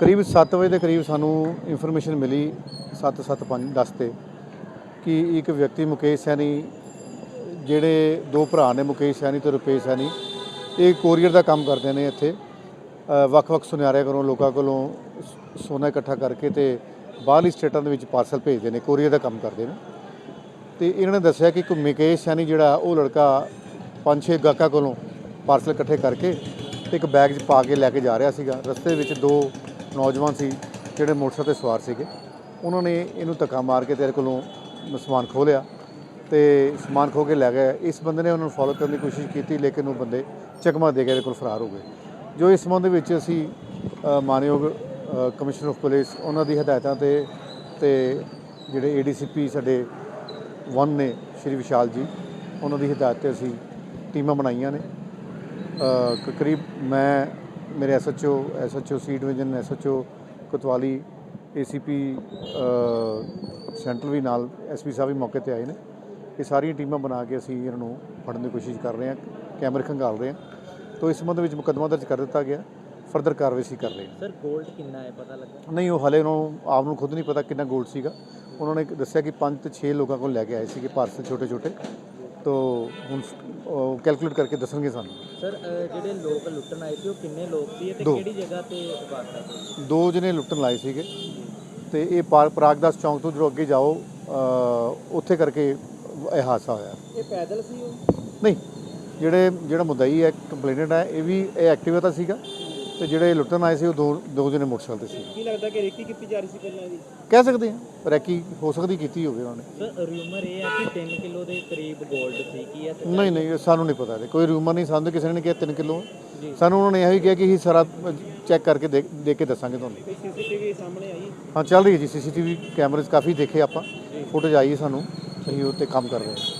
ਕਰੀਬ 7 ਵਜੇ ਦੇ ਕਰੀਬ ਸਾਨੂੰ ਇਨਫੋਰਮੇਸ਼ਨ ਮਿਲੀ 775 10 ਤੇ ਕਿ ਇੱਕ ਵਿਅਕਤੀ ਮੁਕੇਸ਼ ਸੈਣੀ, ਜਿਹੜੇ ਦੋ ਭਰਾ ਨੇ ਮੁਕੇਸ਼ ਸੈਣੀ ਤੇ ਰੁਪੇਸ਼ ਸੈਣੀ, ਇਹ ਕੋਰੀਅਰ ਦਾ ਕੰਮ ਕਰਦੇ ਨੇ ਇੱਥੇ। ਵੱਖ-ਵੱਖ ਸੁਨਿਆਰਿਆਂ ਕੋਲੋਂ, ਲੋਕਾਂ ਕੋਲੋਂ ਸੋਨਾ ਇਕੱਠਾ ਕਰਕੇ ਤੇ ਬਾਹਰਲੀ ਸਟੇਟਾਂ ਦੇ ਵਿੱਚ ਪਾਰਸਲ ਭੇਜਦੇ ਨੇ ਕੋਰੀਅਰ ਦਾ ਕੰਮ ਕਰਦੇ ਨੇ। ਤੇ ਇਹਨਾਂ ਨੇ ਦੱਸਿਆ ਕਿ ਇੱਕ ਮੁਕੇਸ਼ ਸੈਣੀ ਜਿਹੜਾ, ਉਹ ਲੜਕਾ ਪੰਜ, ਛੇ ਗਾਹਕਾਂ ਕੋਲੋਂ ਪਾਰਸਲ ਇਕੱਠੇ ਕਰਕੇ ਤੇ ਇੱਕ ਬੈਗ 'ਚ ਪਾ ਕੇ ਲੈ ਕੇ ਜਾ ਰਿਹਾ ਸੀਗਾ। ਰਸਤੇ ਵਿੱਚ ਦੋ ਨੌਜਵਾਨ ਸੀ, ਜਿਹੜੇ ਮੋਟਰਸਾਈਕਲ ਤੇ ਸਵਾਰ ਸੀਗੇ। ਉਹਨਾਂ ਨੇ ਇਹਨੂੰ ਧੱਕਾ ਮਾਰ ਕੇ ਤੇਰੇ ਕੋਲੋਂ ਸਮਾਨ ਖੋਹ ਲਿਆ ਤੇ ਸਮਾਨ ਖੋ ਕੇ ਲੈ ਗਏ। ਇਸ ਬੰਦੇ ਨੇ ਉਹਨਾਂ ਨੂੰ ਫੋਲੋ ਕਰਨ ਦੀ ਕੋਸ਼ਿਸ਼ ਕੀਤੀ, ਲੇਕਿਨ ਉਹ ਬੰਦੇ ਚਕਮਾ ਦੇ ਕੇ ਇਹਦੇ ਕੋਲ ਫਰਾਰ ਹੋ ਗਏ। ਜੋ ਇਸ ਸੰਬੰਧ ਵਿੱਚ ਅਸੀਂ ਮਾਨਯੋਗ ਕਮਿਸ਼ਨਰ ਆਫ ਪੁਲਿਸ ਉਹਨਾਂ ਦੀ ਹਦਾਇਤਾਂ ਤੇ ਤੇ ਜਿਹੜੇ ਏਡੀਸੀਪੀ ਸਾਡੇ ਵਨ ਨੇ, ਸ਼੍ਰੀ ਵਿਸ਼ਾਲ ਜੀ, ਉਹਨਾਂ ਦੀ ਹਦਾਇਤ ਤੇ ਅਸੀਂ ਟੀਮਾਂ ਬਣਾਈਆਂ ਨੇ। ਕਰੀਬ ਮੈਂ ਮੇਰੇ SHO SHO C division SHO ਕੋਤਵਾਲੀ ਏਸੀਪੀ ਸੈਂਟਰਲ ਵੀ ਨਾਲ ਐਸਪੀ ਸਾਹਿਬ ਵੀ ਮੌਕੇ ਤੇ ਆਏ ਨੇ। ਇਹ ਸਾਰੀਆਂ ਟੀਮਾਂ ਬਣਾ ਕੇ ਅਸੀਂ ਇਹਨਾਂ ਨੂੰ ਫੜਨ ਦੀ ਕੋਸ਼ਿਸ਼ ਕਰ ਰਹੇ ਹਾਂ ਕੈਮਰੇ ਖੰਗਾਲ ਰਹੇ ਹਾਂ। ਤੋਂ ਇਸ ਸੰਬੰਧ ਵਿੱਚ ਮੁਕੱਦਮਾ ਦਰਜ ਕਰ ਦਿੱਤਾ ਗਿਆ ਫਰਦਰ ਕਾਰਵਾਈ ਅਸੀਂ ਕਰ ਰਹੇ ਹਾਂ। ਸਰ 골ਡ ਕਿੰਨਾ ਹੈ ਪਤਾ ਲੱਗਾ? ਨਹੀਂ ਉਹ ਹਲੇ ਉਹਨੂੰ ਆਪ ਨੂੰ ਖੁਦ ਨਹੀਂ ਪਤਾ ਕਿੰਨਾ 골ਡ ਸੀਗਾ। ਉਹਨਾਂ ਨੇ ਦੱਸਿਆ ਕਿ 5 ਤੇ 6 ਲੋਕਾਂ ਕੋਲ ਲੈ ਕੇ ਆਏ ਸੀਗੇ ਪਾਰਸਲ ਛੋਟੇ ਛੋਟੇ ਤੋਂ ਹੁਣ ਕੈਲਕੂਲੇਟ ਕਰਕੇ ਦੱਸਣਗੇ ਸਾਨੂੰ। ਸਰ ਜਿਹੜੇ ਲੋਕ ਲੁੱਟਣ ਆਏ ਸੀ ਉਹ ਕਿੰਨੇ ਲੋਕ ਸੀ ਤੇ। ਕਿਹੜੀ ਜਗ੍ਹਾ ਤੇ ਵਾਰਦਾਤ ਹੋਈ ਦੋ ਜਣੇ ਲੁੱਟਣ ਲਾਏ ਸੀਗੇ। ਤੇ ਇਹ ਪਾਰ ਪ੍ਰਾਗਦਾਸ ਚੌਂਕ ਤੋਂ ਜਦੋਂ ਅੱਗੇ ਜਾਓ ਉੱਥੇ ਕਰਕੇ ਇਹ ਹਾਦਸਾ ਹੋਇਆ। ਇਹ ਪੈਦਲ ਸੀ ਉਹ? ਨਹੀਂ ਜਿਹੜੇ ਜਿਹੜਾ ਮੁਦਈ ਹੈ ਕੰਪਲੇਨੈਂਟ ਹੈ ਇਹ ਵੀ ਇਹ ਐਕਟਿਵਾ ਤਾਂ ਸੀਗਾ। ਤੇ ਜਿਹੜੇ ਲੁੱਟਣ ਆਏ ਸੀ ਉਹ ਦੋ ਦੋ ਜਣੇ ਮੋਟਰਸਾਈਕਲ ਤੇ ਸੀ। ਕੀ ਲੱਗਦਾ ਕਿ ਰੇਕੀ ਕੀਤੀ ਜਾ ਰਹੀ ਸੀ ਪਹਿਲਾਂ ਦੀ ਕਹਿ ਸਕਦੇ ਹਾਂ। ਰੈਕੀ ਹੋ ਸਕਦੀ ਕੀਤੀ ਹੋਵੇ ਉਹਨਾਂ। ਨੇ ਸਰ ਰਿਊਮਰ ਇਹ ਹੈ ਕਿ 3 ਕਿਲੋ ਦੇ ਕਰੀਬ 골ਡ ਸੀ ਕੀ ਹੈ ਨਹੀਂ ਨਹੀਂ ਸਾਨੂੰ ਨਹੀਂ ਪਤਾ ਇਹਦੇ ਕੋਈ ਰੂਮਰ ਨਹੀਂ ਸਾਨੂੰ ਕਿਸੇ ਨੇ ਕਿਹਾ 3 ਕਿਲੋ। ਜੀ। ਸਾਨੂੰ ਉਹਨਾਂ ਨੇ ਇਹ ਵੀ ਕਿਹਾ ਕਿ ਅਸੀਂ ਸਾਰਾ ਚੈੱਕ ਕਰਕੇ ਦੇਖ ਦੇਖ ਕੇ ਦੱਸਾਂਗੇ ਤੁਹਾਨੂੰ। ਕੋਈ ਸੀਸੀਟੀਵੀ ਸਾਹਮਣੇ ਆਈ? ਹਾਂ ਚੱਲ ਰਹੀ ਹੈ ਜੀ ਸੀਸੀਟੀਵੀ ਕੈਮਰੇਜ਼ ਕਾਫੀ ਦੇਖੇ ਆਪਾਂ। ਫੁਟੇਜ ਆਈ ਹੈ ਸਾਨੂੰ। ਅਸੀਂ ਉਹ ਤੇ ਕੰਮ ਕਰ ਰਹੇ ਹਾਂ।